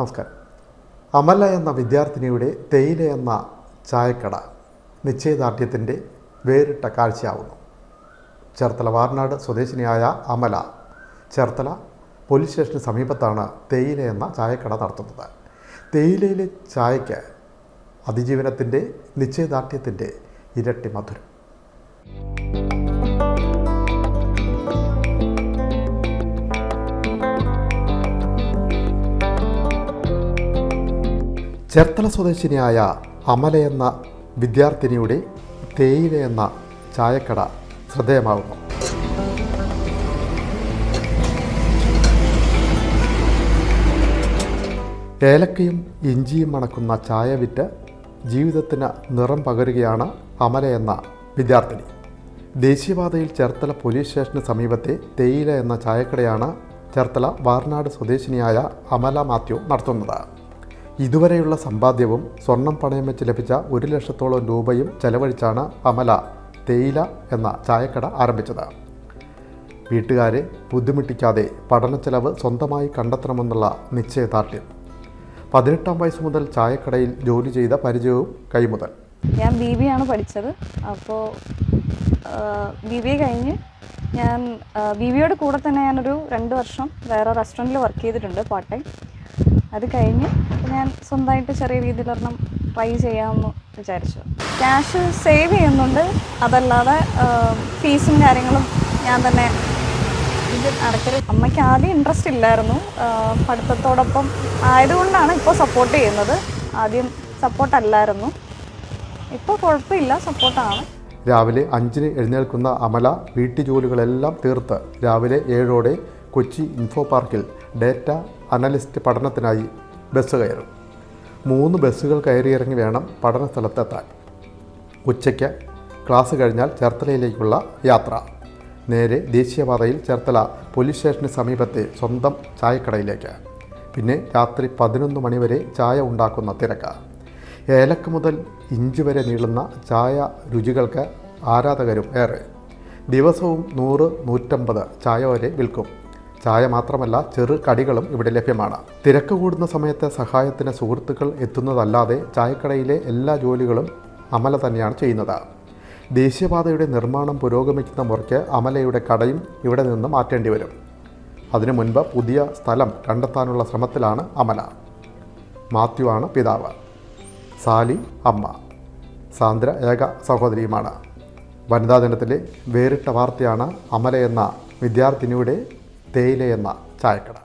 നമസ്കാരം. അമല എന്ന വിദ്യാർത്ഥിനിയുടെ തേയില എന്ന ചായക്കട നിശ്ചയദാർഢ്യത്തിന്റെ വേറിട്ട കാഴ്ചയാവുന്നു. ചേർത്തല വാർനാട് സ്വദേശിനിയായ അമല ചേർത്തല പോലീസ് സ്റ്റേഷന് സമീപത്താണ് തേയില എന്ന ചായക്കട നടത്തുന്നത്. തേയിലയിലെ ചായയ്ക്ക് അതിജീവനത്തിന്റെ നിശ്ചയദാർഢ്യത്തിന്റെ ഇരട്ടി മധുരം. ചേർത്തല സ്വദേശിനിയായ അമല എന്ന വിദ്യാർത്ഥിനിയുടെ തേയില എന്ന ചായക്കട ശ്രദ്ധേയമാകുന്നു. ഏലക്കയും ഇഞ്ചിയും മണക്കുന്ന ചായ വിറ്റ് ജീവിതത്തിന് നിറം പകരുകയാണ് അമല എന്ന വിദ്യാർത്ഥിനി. ദേശീയപാതയിൽ ചേർത്തല പോലീസ് സ്റ്റേഷന് സമീപത്തെ തേയില എന്ന ചായക്കടയാണ് ചേർത്തല വാർനാട് സ്വദേശിനിയായ അമല മാത്യു നടത്തുന്നത്. ഇതുവരെയുള്ള സമ്പാദ്യവും സ്വർണം പണയം വെച്ച് ലഭിച്ച ഒരു ലക്ഷത്തോളം രൂപയും ചെലവഴിച്ചാണ് അമല തേയില എന്ന ചായക്കട ആരംഭിച്ചത്. വീട്ടുകാരെ ബുദ്ധിമുട്ടിക്കാതെ പഠനച്ചെലവ് സ്വന്തമായി കണ്ടെത്തണമെന്നുള്ള നിശ്ചയദാർഢ്യം. പതിനെട്ടാം വയസ്സ് മുതൽ ചായക്കടയിൽ ജോലി ചെയ്ത പരിചയവും കൈമുതൽ. ഞാൻ ബി ബി ആണ് പഠിച്ചത്. അപ്പോൾ ബി ബി എ കഴിഞ്ഞ് ഞാൻ ബി ബിയുടെ കൂടെ തന്നെ ഞാനൊരു രണ്ട് വർഷം വേറെ റെസ്റ്റോറന്റിൽ വർക്ക് ചെയ്തിട്ടുണ്ട് പാർട്ട് ടൈം അത് കഴിഞ്ഞ് ഞാൻ സ്വന്തമായിട്ട് ചെറിയ രീതിയിലൊരെണ്ണം ട്രൈ ചെയ്യാമെന്ന് വിചാരിച്ചു. ക്യാഷ് സേവ് ചെയ്യുന്നുണ്ട്. അതല്ലാതെ ഫീസും കാര്യങ്ങളും ഞാൻ തന്നെ ഇത് അടക്കരു അമ്മയ്ക്ക് ആദ്യം ഇൻട്രസ്റ്റ് ഇല്ലായിരുന്നു. പഠിത്തത്തോടൊപ്പം ആയതുകൊണ്ടാണ് ഇപ്പോൾ സപ്പോർട്ട് ചെയ്യുന്നത്. ആദ്യം സപ്പോർട്ടല്ലായിരുന്നു ഇപ്പോൾ കുഴപ്പമില്ല സപ്പോർട്ടാണ്. രാവിലെ അഞ്ചിന് എഴുന്നേൽക്കുന്ന അമല വീട്ടുജോലികളെല്ലാം തീർത്ത് രാവിലെ ഏഴോടെ കൊച്ചി ഇൻഫോ പാർക്കിൽ ഡേറ്റ അനലിസ്റ്റ് പഠനത്തിനായി ബസ് കയറും. മൂന്ന് ബസ്സുകൾ കയറിയിറങ്ങി വേണം പഠന സ്ഥലത്തെത്താൻ ഉച്ചയ്ക്ക് ക്ലാസ് കഴിഞ്ഞാൽ ചേർത്തലയിലേക്കുള്ള യാത്ര. നേരെ ദേശീയപാതയിൽ ചേർത്തല പോലീസ് സ്റ്റേഷന് സമീപത്തെ സ്വന്തം ചായക്കടയിലേക്ക്. പിന്നെ രാത്രി പതിനൊന്ന് മണിവരെ ചായ ഉണ്ടാക്കുന്ന തിരക്ക്. ഏലക്ക മുതൽ ഇഞ്ചി വരെ നീളുന്ന ചായ രുചികൾക്ക് ആരാധകരും ഏറെ. ദിവസവും നൂറ് നൂറ്റമ്പത് ചായ വരെ വിൽക്കും. ചായ മാത്രമല്ല ചെറു കടികളും ഇവിടെ ലഭ്യമാണ്. തിരക്ക് കൂടുന്ന സമയത്ത് സഹായത്തിന് സുഹൃത്തുക്കൾ എത്തുന്നതല്ലാതെ ചായക്കടയിലെ എല്ലാ ജോലികളും അമല തന്നെയാണ് ചെയ്യുന്നത്. ദേശീയപാതയുടെ നിർമ്മാണം പുരോഗമിക്കുന്ന മുറയ്ക്ക് അമലയുടെ കടയും ഇവിടെ നിന്ന് മാറ്റേണ്ടി വരും. അതിനു മുൻപ് പുതിയ സ്ഥലം കണ്ടെത്താനുള്ള ശ്രമത്തിലാണ് അമല. മാത്യു ആണ് പിതാവ്. സാലി അമ്മ സാന്ദ്ര ഏക സഹോദരിയുമാണ്. വനിതാ ദിനത്തിലെ വേറിട്ട വാർത്തയാണ് അമല എന്ന വിദ്യാർത്ഥിനിയുടെ തേയില എന്ന ചായക്കട.